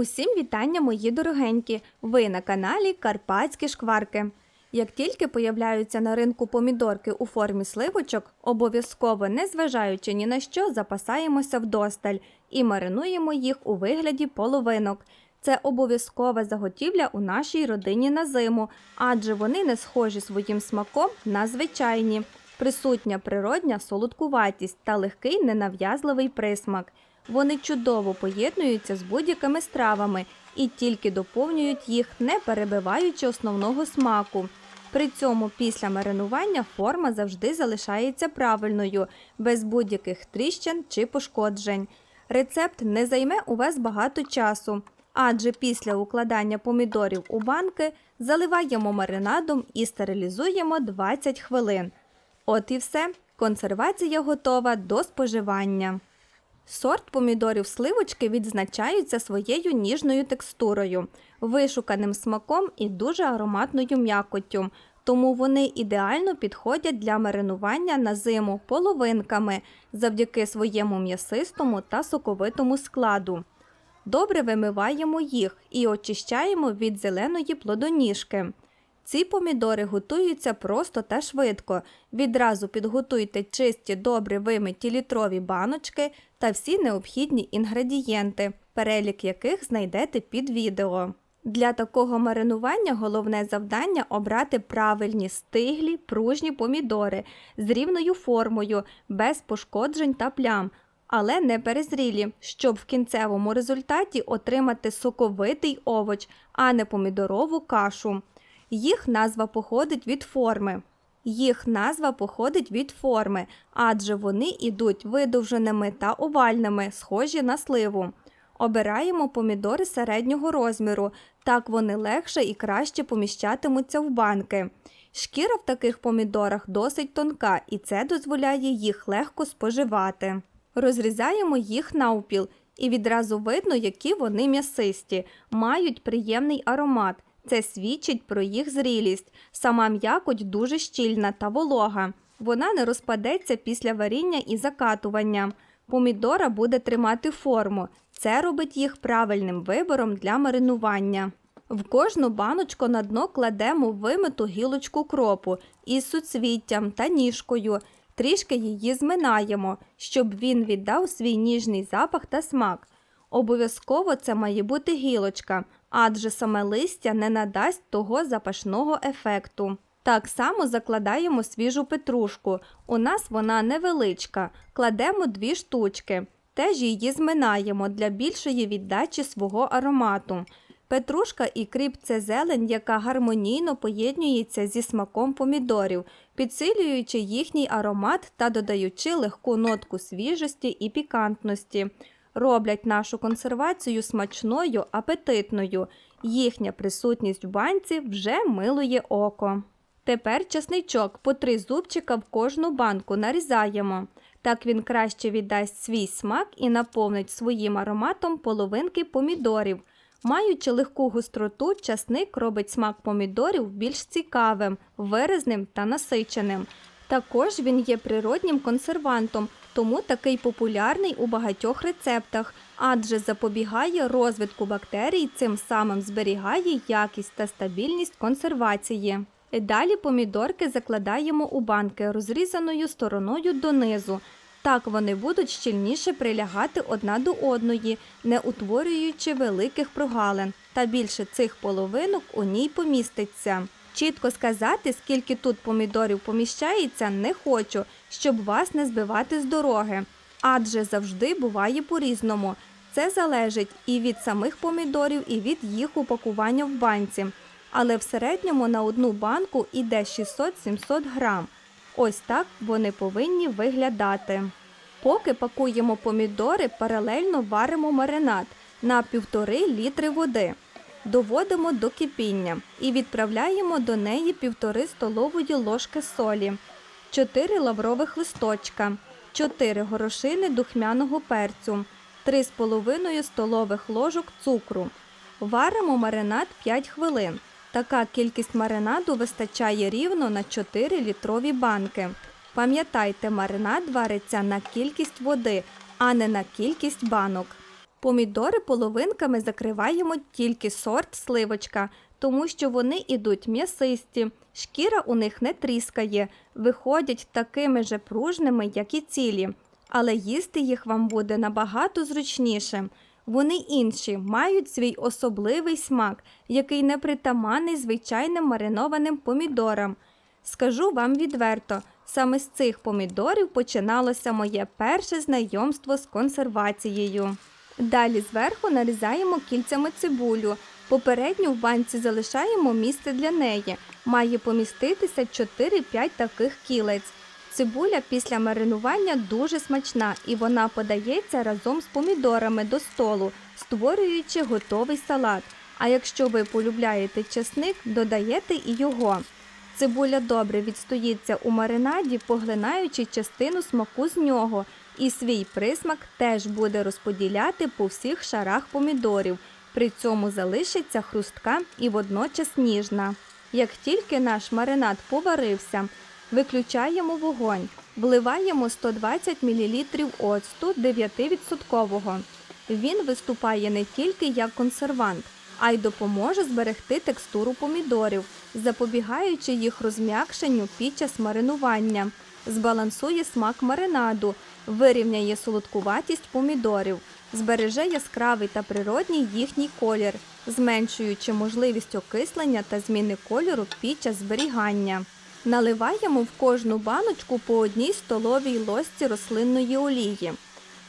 Усім вітання, мої дорогенькі! Ви на каналі Карпатські шкварки. Як тільки появляються на ринку помідорки у формі сливочок, обов'язково, незважаючи ні на що, запасаємося вдосталь і маринуємо їх у вигляді половинок. Це обов'язкова заготівля у нашій родині на зиму, адже вони не схожі своїм смаком на звичайні. Присутня природня солодкуватість та легкий ненав'язливий присмак. Вони чудово поєднуються з будь-якими стравами і тільки доповнюють їх, не перебиваючи основного смаку. При цьому після маринування форма завжди залишається правильною, без будь-яких тріщин чи пошкоджень. Рецепт не займе у вас багато часу, адже після укладання помідорів у банки заливаємо маринадом і стерилізуємо 20 хвилин. От і все, консервація готова до споживання. Сорт помідорів сливочки відзначаються своєю ніжною текстурою, вишуканим смаком і дуже ароматною м'якоттю, тому вони ідеально підходять для маринування на зиму половинками завдяки своєму м'ясистому та соковитому складу. Добре вимиваємо їх і очищаємо від зеленої плодоніжки. Ці помідори готуються просто та швидко. Відразу підготуйте чисті добре вимиті літрові баночки та всі необхідні інгредієнти, перелік яких знайдете під відео. Для такого маринування головне завдання обрати правильні стиглі, пружні помідори з рівною формою, без пошкоджень та плям, але не перезрілі, щоб в кінцевому результаті отримати соковитий овоч, а не помідорову кашу. Їх назва походить від форми. Їх назва походить від форми, адже вони йдуть видовженими та овальними, схожі на сливу. Обираємо помідори середнього розміру, так вони легше і краще поміщатимуться в банки. Шкіра в таких помідорах досить тонка, і це дозволяє їх легко споживати. Розрізаємо їх навпіл, і відразу видно, які вони м'ясисті, мають приємний аромат. Це свідчить про їх зрілість. Сама м'якоть дуже щільна та волога. Вона не розпадеться після варіння і закатування. Помідора буде тримати форму. Це робить їх правильним вибором для маринування. В кожну баночку на дно кладемо вимиту гілочку кропу із суцвіттям та ніжкою. Трішки її зминаємо, щоб він віддав свій ніжний запах та смак. Обов'язково це має бути гілочка, адже саме листя не надасть того запашного ефекту. Так само закладаємо свіжу петрушку. У нас вона невеличка. Кладемо дві штучки. Теж її зминаємо для більшої віддачі свого аромату. Петрушка і кріп це зелень, яка гармонійно поєднується зі смаком помідорів, підсилюючи їхній аромат та додаючи легку нотку свіжості і пікантності роблять нашу консервацію смачною, апетитною. Їхня присутність в банці вже милує око. Тепер часничок по три зубчика в кожну банку нарізаємо. Так він краще віддасть свій смак і наповнить своїм ароматом половинки помідорів. Маючи легку гостроту, часник робить смак помідорів більш цікавим, виразним та насиченим. Також він є природнім консервантом, тому такий популярний у багатьох рецептах, адже запобігає розвитку бактерій, цим самим зберігає якість та стабільність консервації. Далі помідорки закладаємо у банки розрізаною стороною донизу. Так вони будуть щільніше прилягати одна до одної, не утворюючи великих прогалин, та більше цих половинок у ній поміститься. Чітко сказати, скільки тут помідорів поміщається, не хочу, щоб вас не збивати з дороги. Адже завжди буває по-різному. Це залежить і від самих помідорів, і від їх упакування в банці. Але в середньому на одну банку йде 600-700 грам. Ось так вони повинні виглядати. Поки пакуємо помідори, паралельно варимо маринад на 1,5 літри води доводимо до кипіння і відправляємо до неї півтори столової ложки солі, 4 лаврових листочка, 4 горошини духмяного перцю, 3,5 столових ложок цукру. Варимо маринад 5 хвилин. Така кількість маринаду вистачає рівно на 4 літрові банки. Пам'ятайте, маринад вариться на кількість води, а не на кількість банок. Помідори половинками закриваємо тільки сорт сливочка, тому що вони ідуть м'ясисті, шкіра у них не тріскає, виходять такими же пружними, як і цілі, але їсти їх вам буде набагато зручніше. Вони інші, мають свій особливий смак, який не притаманний звичайним маринованим помідорам. Скажу вам відверто, саме з цих помідорів починалося моє перше знайомство з консервацією. Далі зверху нарізаємо кільцями цибулю. Попередньо в банці залишаємо місце для неї. Має поміститися 4-5 таких кілець. Цибуля після маринування дуже смачна і вона подається разом з помідорами до столу, створюючи готовий салат. А якщо ви полюбляєте чесник, додаєте і його. Цибуля добре відстоїться у маринаді, поглинаючи частину смаку з нього, і свій присмак теж буде розподіляти по всіх шарах помідорів. При цьому залишиться хрустка і водночас ніжна. Як тільки наш маринад поварився, виключаємо вогонь, вливаємо 120 мл оцту 9%. Він виступає не тільки як консервант, а й допоможе зберегти текстуру помідорів, запобігаючи їх розм'якшенню під час маринування, збалансує смак маринаду, вирівняє солодкуватість помідорів, збереже яскравий та природній їхній колір, зменшуючи можливість окислення та зміни кольору під час зберігання. Наливаємо в кожну баночку по одній столовій ложці рослинної олії.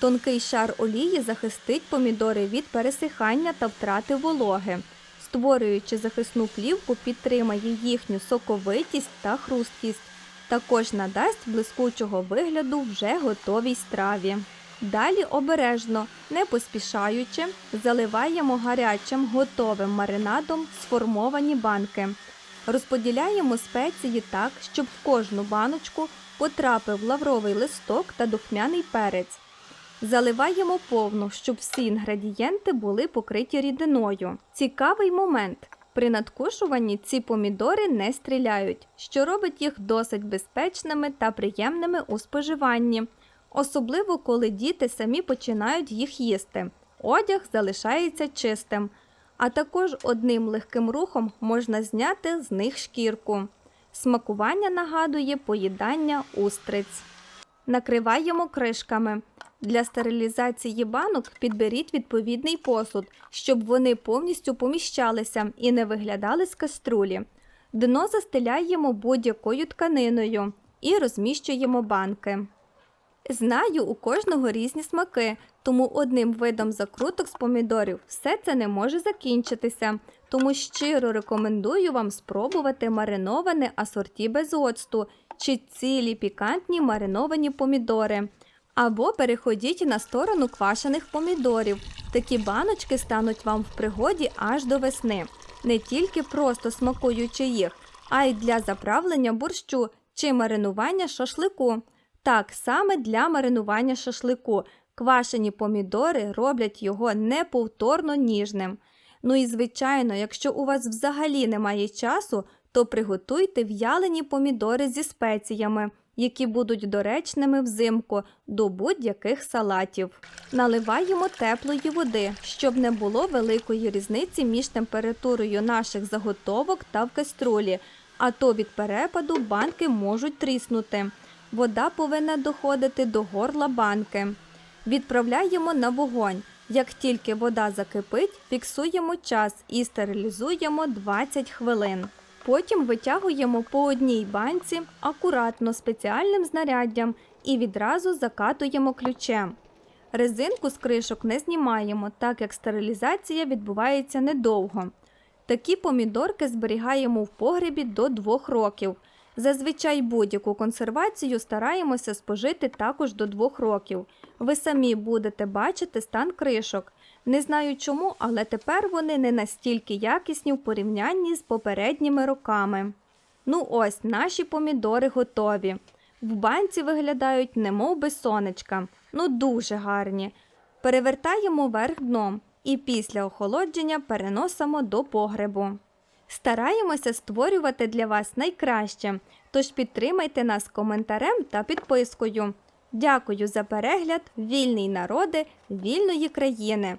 Тонкий шар олії захистить помідори від пересихання та втрати вологи. Створюючи захисну плівку, підтримає їхню соковитість та хрусткість. Також надасть блискучого вигляду вже готовій страві. Далі обережно, не поспішаючи, заливаємо гарячим готовим маринадом сформовані банки. Розподіляємо спеції так, щоб в кожну баночку потрапив лавровий листок та духмяний перець. Заливаємо повну, щоб всі інгредієнти були покриті рідиною. Цікавий момент. При надкушуванні ці помідори не стріляють, що робить їх досить безпечними та приємними у споживанні, особливо коли діти самі починають їх їсти. Одяг залишається чистим, а також одним легким рухом можна зняти з них шкірку. Смакування нагадує поїдання устриць. Накриваємо кришками. Для стерилізації банок підберіть відповідний посуд, щоб вони повністю поміщалися і не виглядали з каструлі. Дно застеляємо будь-якою тканиною і розміщуємо банки. Знаю, у кожного різні смаки, тому одним видом закруток з помідорів все це не може закінчитися. Тому щиро рекомендую вам спробувати мариноване асорті без оцту чи цілі пікантні мариновані помідори. Або переходіть на сторону квашених помідорів. Такі баночки стануть вам в пригоді аж до весни, не тільки просто смакуючи їх, а й для заправлення борщу чи маринування шашлику. Так, саме для маринування шашлику квашені помідори роблять його неповторно ніжним. Ну і звичайно, якщо у вас взагалі немає часу, то приготуйте в'ялені помідори зі спеціями, які будуть доречними взимку до будь-яких салатів. Наливаємо теплої води, щоб не було великої різниці між температурою наших заготовок та в каструлі, а то від перепаду банки можуть тріснути. Вода повинна доходити до горла банки. Відправляємо на вогонь. Як тільки вода закипить, фіксуємо час і стерилізуємо 20 хвилин. Потім витягуємо по одній банці акуратно спеціальним знаряддям і відразу закатуємо ключем. Резинку з кришок не знімаємо, так як стерилізація відбувається недовго. Такі помідорки зберігаємо в погребі до 2 років. Зазвичай будь-яку консервацію стараємося спожити також до 2 років. Ви самі будете бачити стан кришок. Не знаю чому, але тепер вони не настільки якісні в порівнянні з попередніми роками. Ну ось наші помідори готові. В банці виглядають немов би сонечка, ну дуже гарні. Перевертаємо верх дном і після охолодження переносимо до погребу. Стараємося створювати для вас найкраще, тож підтримайте нас коментарем та підпискою. Дякую за перегляд, вільний народи вільної країни.